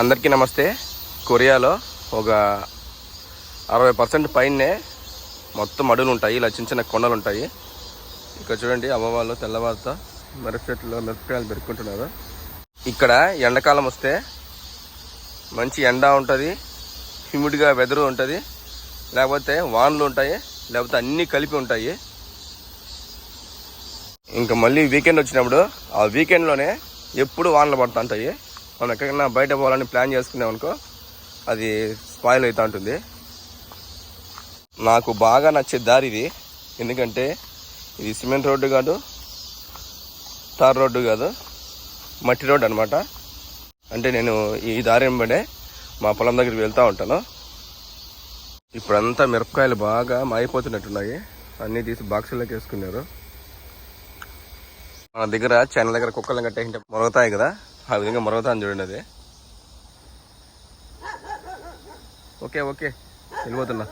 అందరికీ నమస్తే. కొరియాలో ఒక అరవై పర్సెంట్ పైనే మొత్తం అడవులు ఉంటాయి. ఇలా చిన్న చిన్న కొండలు ఉంటాయి. ఇక్కడ చూడండి అమ్మవాళ్ళు తెల్లవారుతో మిరప చెట్లు మిరపకాయలు పెరుక్కుంటున్నారు. ఇక్కడ ఎండాకాలం వస్తే మంచి ఎండ ఉంటుంది హ్యూమిడ్గా వెదరు ఉంటుంది. లేకపోతే వానలు ఉంటాయి లేకపోతే అన్నీ కలిపి ఉంటాయి. ఇంకా మళ్ళీ వీకెండ్ వచ్చినప్పుడు ఆ వీకెండ్లోనే ఎప్పుడు వానలు పడుతుంటాయి మనం ఎక్కడికైనా బయట పోవాలని ప్లాన్ చేసుకున్నాం అనుకో అది స్పాయిల్ అవుతూ ఉంటుంది. నాకు బాగా నచ్చే దారి ఇది. ఎందుకంటే ఇది సిమెంట్ రోడ్డు కాదు తార్ రోడ్డు కాదు మట్టి రోడ్డు అనమాట అంటే నేను ఈ దారి వెంబడే మా పొలం దగ్గరికి వెళ్తూ ఉంటాను. ఇప్పుడంతా మిరపకాయలు బాగా మాయిపోతున్నట్టున్నాయి. అన్నీ తీసి బాక్సుల్లోకి వేసుకున్నారు. మన దగ్గర చైనా దగ్గర కుక్కలను కట్టేసి మొరగతాయి కదా. ఆ విధంగా మొరగతాను చూడండి అది. Okay okay. వెళ్ళిపోతున్నా.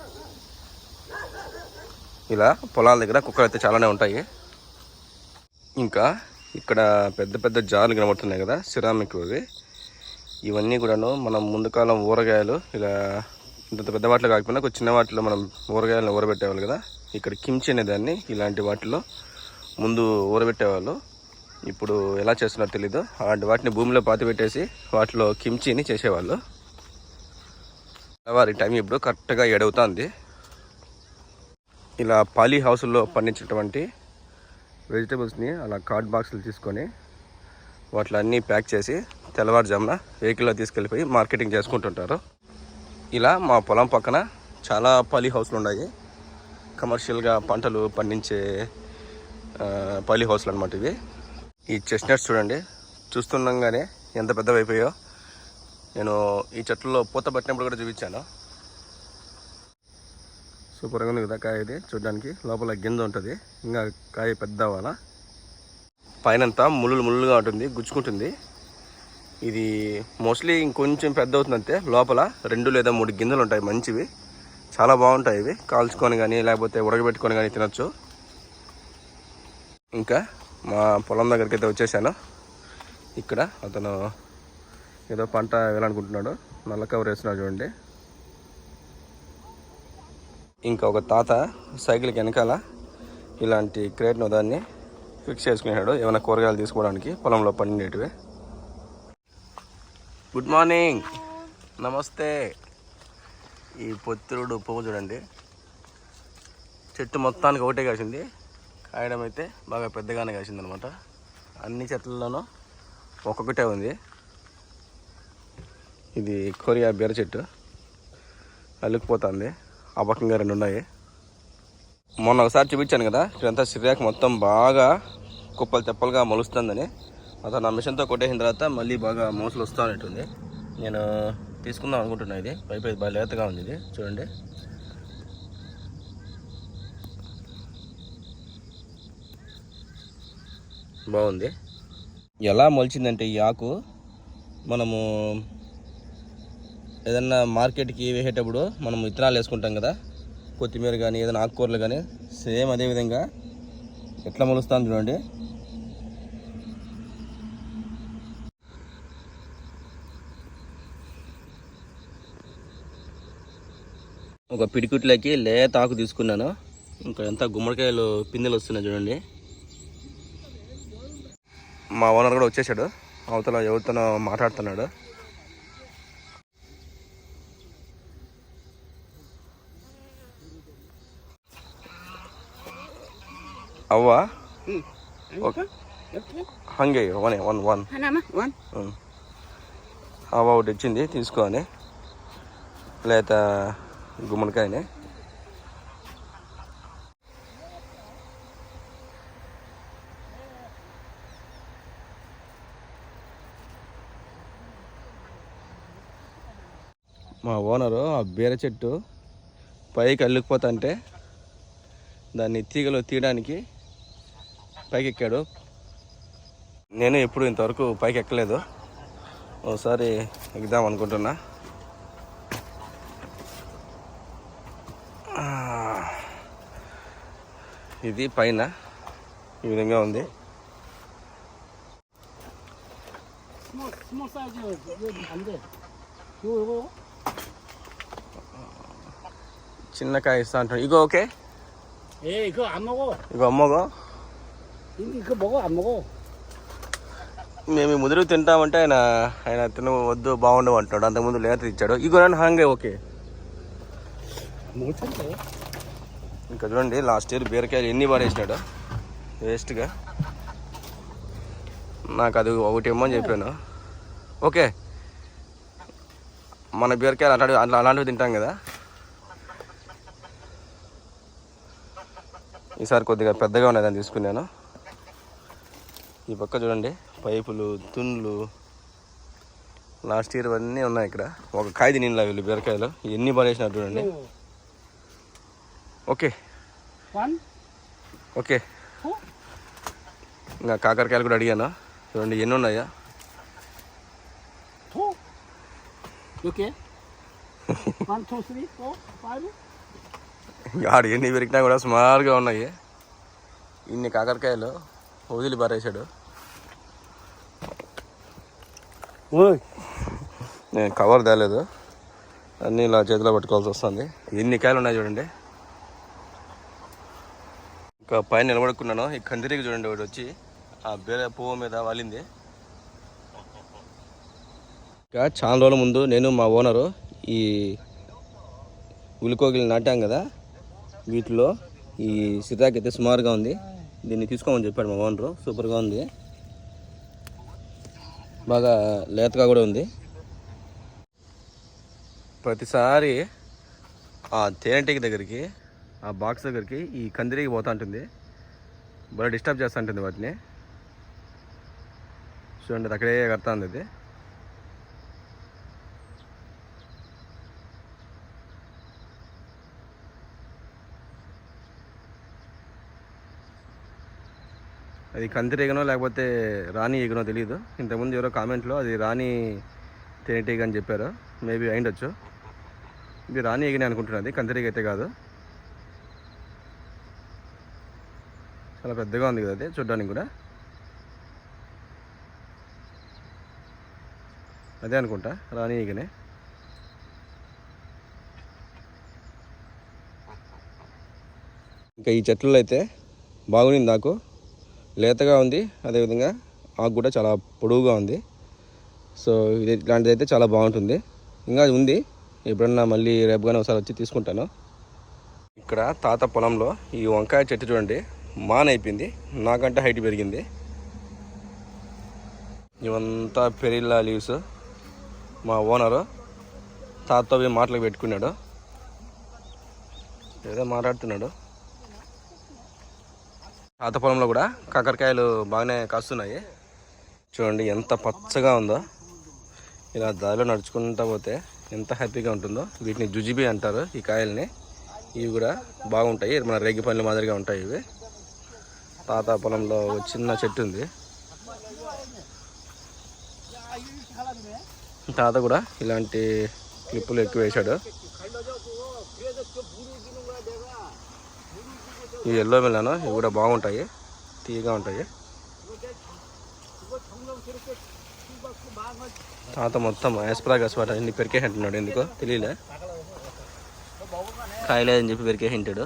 ఇలా పొలాల దగ్గర కుక్కలు అయితే చాలానే ఉంటాయి. ఇంకా ఇక్కడ పెద్ద పెద్ద జార్లు కనబడుతున్నాయి కదా సిరామిక్ ఇవి ఇవన్నీ కూడాను మనం ముందు కాలం ఊరగాయలు ఇలా ఇంత పెద్ద వాటిలో కాకపోయినా ఒక చిన్న వాటిలో మనం ఊరగాయలను ఊరబెట్టేవాళ్ళు కదా. ఇక్కడ కిమ్చి అనే దాన్ని ఇలాంటి వాటిలో ముందు ఊరబెట్టేవాళ్ళు. ఇప్పుడు ఎలా చేస్తున్నారో తెలీదు. అలాంటి వాటిని భూమిలో పాతి పెట్టేసి వాటిలో కిమ్చిని చేసేవాళ్ళు. వారి టైం ఇప్పుడు కరెక్ట్గా ఏడవుతుంది. ఇలా పాలీ హౌస్లో పండించినటువంటి వెజిటబుల్స్ని అలా కార్డ్ బాక్సులు తీసుకొని వాటిలో అన్నీ ప్యాక్ చేసి తెల్లవారుజామున వెహికల్లో తీసుకెళ్ళిపోయి మార్కెటింగ్ చేసుకుంటుంటారు. ఇలా మా పొలం పక్కన చాలా పాలీ హౌస్లు ఉన్నాయి. కమర్షియల్గా పంటలు పండించే పాలీ హౌస్లు అనమాట ఇవి. ఈ చెస్ట్నట్స్ చూడండి. చూస్తుండగానే ఎంత పెద్దవి అయిపోయాయో నేను ఈ చెట్లలో పూత పట్టినప్పుడు కూడా చూపించాను. సూపర్గా ఉంది కదా కాయ ఇది చూడడానికి. లోపల గింజ ఉంటుంది. ఇంకా కాయ పెద్ద అవ్వాలా. పైనంతా ముళ్ళు ముళ్ళుగా ఉంటుంది గుచ్చుకుంటుంది. ఇది మోస్ట్లీ ఇంకొంచెం పెద్ద అవుతుంది అంతే లోపల రెండు లేదా మూడు గింజలు ఉంటాయి మంచివి. చాలా బాగుంటాయి ఇవి. కాల్చుకొని కానీ లేకపోతే ఉడకబెట్టుకొని కానీ తినొచ్చు. ఇంకా మా పొలం దగ్గరికి అయితే వచ్చేసాను. ఇక్కడ అతను ఏదో పంట వేయాలనుకుంటున్నాడు. నల్ల కవర్ వేస్తున్నాడు చూడండి. ఇంకా ఒక తాత సైకిల్కి వెనకాల ఇలాంటి క్రేట్ను దాన్ని ఫిక్స్ చేసుకున్నాడు ఏమైనా కూరగాయలు తీసుకోవడానికి పొలంలో పండినవి గుడ్ మార్నింగ్. నమస్తే. ఈ పొత్తిరుడు పువ్వు చూడండి. చెట్టు మొత్తానికి ఒకటే కాసింది. కాయడం అయితే బాగా పెద్దగానే కాసిందనమాట. అన్ని చెట్లలోనూ ఒక్కొక్కటే ఉంది. ఇది కొరియా బీర చెట్టు. అల్లుకుపోతుంది. ఆ పక్కగా రెండు ఉన్నాయి. మొన్న ఒకసారి చూపించాను కదా ఇక్కడంతా సిరియాకు మొత్తం బాగా కుప్పలు తెప్పలుగా మొలుస్తుందని. అతను నా మిషన్తో కొట్టేసిన తర్వాత మళ్ళీ బాగా మోసలు వస్తూ ఉన్నట్టుంది నేను తీసుకుందాం అనుకుంటున్నా ఇది. పైపు బాగా లేతగా ఉంది ఇది. చూడండి. బాగుంది. ఎలా మొలిచిందంటే ఈ ఆకు మనము ఏదన్నా మార్కెట్కి వేసేటప్పుడు మనం విత్తనాలు వేసుకుంటాం కదా కొత్తిమీర కానీ ఏదైనా ఆకుకూరలు కానీ సేమ్ అదేవిధంగా ఎట్లా మొలుస్తాను చూడండి. ఒక పిడికుట్లోకి లేత ఆకు తీసుకున్నాను. ఇంకా ఎంత గుమ్మడికాయలు పిందెలు వస్తున్నాయి చూడండి. మా ఓనర్ కూడా వచ్చేసాడు. అవతల ఎవరితోనో మాట్లాడుతున్నాడు. అవ్వ? హంగే వన్ వన్ వన్. అవ్వ ఒకటి ఇచ్చింది తీసుకోవాలి లేత గుమ్మడికాయనే. మా ఓనరు ఆ బీర చెట్టు పైకి అల్లుకుపోతుంటే దాన్ని తీగలు తీయడానికి పైకి ఎక్కాడు నేను ఎప్పుడు ఇంతవరకు పైకి ఎక్కలేదు ఒకసారి ఎక్కుదాం అనుకుంటున్నా ఇది పైన ఈ విధంగా ఉంది. చిన్న కాయ ఇస్తా అంటాడు ఇగో ఓకే? ఏ ఇగో అమ్మగో. ఇగో అమ్మగో. బొగో అమ్మగో. మేము ముదురు తింటామంటే ఆయన ఆయన తిన వద్దు బాగుండవు అంతకు అంతకుముందు లేత ఇచ్చాడు. ఇగో నన్ను హాంగే ఓకే? ఇంకా చూడండి లాస్ట్ ఇయర్ బీరకాయలు ఎన్ని పడేసినాడు వేస్ట్గా. నాకు అది ఒకటి ఇమ్మని చెప్పాను. ఓకే? మన బీరకాయలు అలాంటివి అలాంటివి తింటాం కదా. ఈసారి కొద్దిగా పెద్దగా ఉన్నదని తీసుకున్నాను. ఈ పక్క చూడండి పైపులు తుండ్లు లాస్ట్ ఇయర్ అన్నీ ఉన్నాయి ఇక్కడ. ఒక కాయ తినిలా వీళ్ళు బీరకాయలు. ఎన్ని పడేసినారు చూడండి. ఓకే. ఓకే. ఇంకా కాకరకాయలు కూడా అడిగాను. చూడండి ఎన్ని ఉన్నాయా? ఓకే ఆడు ఎన్ని పెరిగినా కూడా సుమారుగా ఉన్నాయి. ఇన్ని కాకరకాయలు వదిలి పారేశాడు. నేను కవర్ తేలేదు. అన్నీ ఇలా చేతిలో పట్టుకోవాల్సి వస్తుంది. ఎన్ని కాయలు ఉన్నాయి చూడండి. ఇంకా పైన నిలబడుకున్నాను. ఈ కందిరీకి చూడండి ఒకటి వచ్చి. ఆ బేర పువ్వు మీద వాలింది. ఇంకా చాలా రోజుల ముందు నేను మా ఓనరు ఈ ఉలికోగిలు నాటాం కదా. వీటిలో ఈ సిరాక్ అయితే సుమారుగా ఉంది. దీన్ని తీసుకోమని చెప్పాడు మా ఓనరు. సూపర్గా ఉంది. బాగా లేతగా కూడా ఉంది. ప్రతిసారి ఆ తేనెటీగ దగ్గరికి ఆ బాక్స్ దగ్గరికి ఈ కందిరీకి పోతూ ఉంటుంది బాగా డిస్టర్బ్ చేస్తూ ఉంటుంది వాటిని. చూడండి అక్కడే కడతా ఉంది అది అది కందిరీగనో లేకపోతే రాణి ఈగనో తెలియదు ఇంతకుముందు ఎవరో కామెంట్లో అది రాణి తేనెటీగ అని చెప్పారు. మేబీ అయిండొచ్చు. ఇది రాణి ఈగనే అనుకుంటున్నది కందిరీగ అయితే కాదు. చాలా పెద్దగా ఉంది కదా అది చూడ్డానికి కూడా. అదే అనుకుంటా రాణి ఈగనే ఇంకా ఈ చెట్లలో అయితే బాగుంది నాకు. లేతగా ఉంది అదేవిధంగా ఆకు కూడా చాలా పొడవుగా ఉంది. సో ఇది ఇట్లాంటిది అయితే చాలా బాగుంటుంది. ఇంకా ఉంది. ఎప్పుడన్నా మళ్ళీ రేపు కానీ ఒకసారి వచ్చి తీసుకుంటాను. ఇక్కడ తాత పొలంలో ఈ వంకాయ చెట్టు చూడండి మాన్ అయిపోయింది. నాకంటే హైట్ పెరిగింది. ఇవంతా పెరిల్లా లీవ్స్. మా ఓనరు తాతతో పోయి పెట్టుకున్నాడు. ఏదో మాట్లాడుతున్నాడు. తాత పొలంలో కూడా కాకరకాయలు బాగానే కాస్తున్నాయి. చూడండి ఎంత పచ్చగా ఉందో. ఇలా దారిలో నడుచుకుంటా పోతే ఎంత హ్యాపీగా ఉంటుందో. వీటిని జుజిబి అంటారు ఈ కాయల్ని. ఇవి కూడా బాగుంటాయి. మన రేగి పనులు మాదిరిగా ఉంటాయి ఇవి. తాత పొలంలో చిన్న చెట్టు ఉంది. తాత కూడా ఇలాంటి క్లిప్పులు ఎక్కువ వేశాడు. ఈ ఎల్లో మిలాను ఇవి కూడా బాగుంటాయి. తీయగా ఉంటాయి. తాత మొత్తం యాస్ప్రాగస్ వాటర్ అన్ని పెరికేసింటున్నాడు ఎందుకో తెలియలే. కాయలేదని చెప్పి పెరికేసింటాడు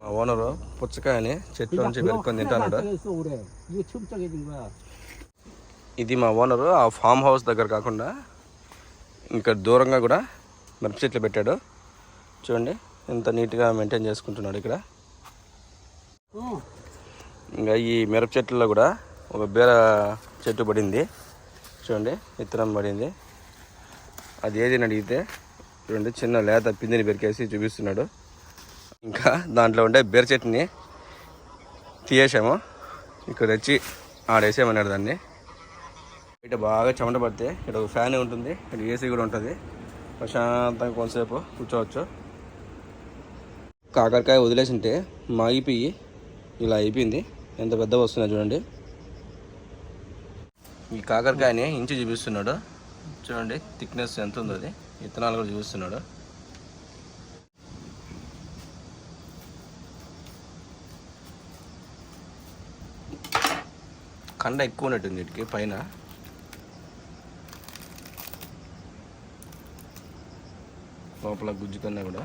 మా ఓనరు పుచ్చకాయని చెట్టు నుంచి పెరుక్కొని తింటాడు ఇది మా ఓనరు ఆ ఫామ్ హౌస్ దగ్గర కాకుండా ఇంకా దూరంగా కూడా మిరప చెట్లు పెట్టాడు. చూడండి ఎంత నీట్గా మెయింటైన్ చేసుకుంటున్నాడు ఇక్కడ. ఇంకా ఈ మిరప చెట్లలో కూడా ఒక బీర చెట్టు పడింది. చూడండి విత్తనం పడింది. అది ఏది అడిగితే చూడండి చిన్న లేత పిందిని పెరికేసి చూపిస్తున్నాడు. ఇంకా దాంట్లో ఉండే బీర చెట్టుని తీయేసాము. ఇక్కడ తెచ్చి ఆడేసామన్నాడు దాన్ని. బయట బాగా చెమట పడితే ఇక్కడ ఒక ఫ్యాన్ ఉంటుంది ఇక్కడ ఏసీ కూడా ఉంటుంది. ప్రశాంతంగా కొంతసేపు కూర్చోవచ్చు. కాకరకాయ వదిలేసింటే మాగిపోయి ఇలా అయిపోయింది. ఎంత పెద్ద వస్తున్నాయి చూడండి. ఈ కాకరకాయని ఇంచు చూపిస్తున్నాడు. చూడండి థిక్నెస్ ఎంత ఉందో అది. విత్తనాలు కూడా చూపిస్తున్నాడు. కండ ఎక్కువ ఉన్నట్టుంది వీటికి పైన. లోపల గుజ్జుకన్నా కూడా.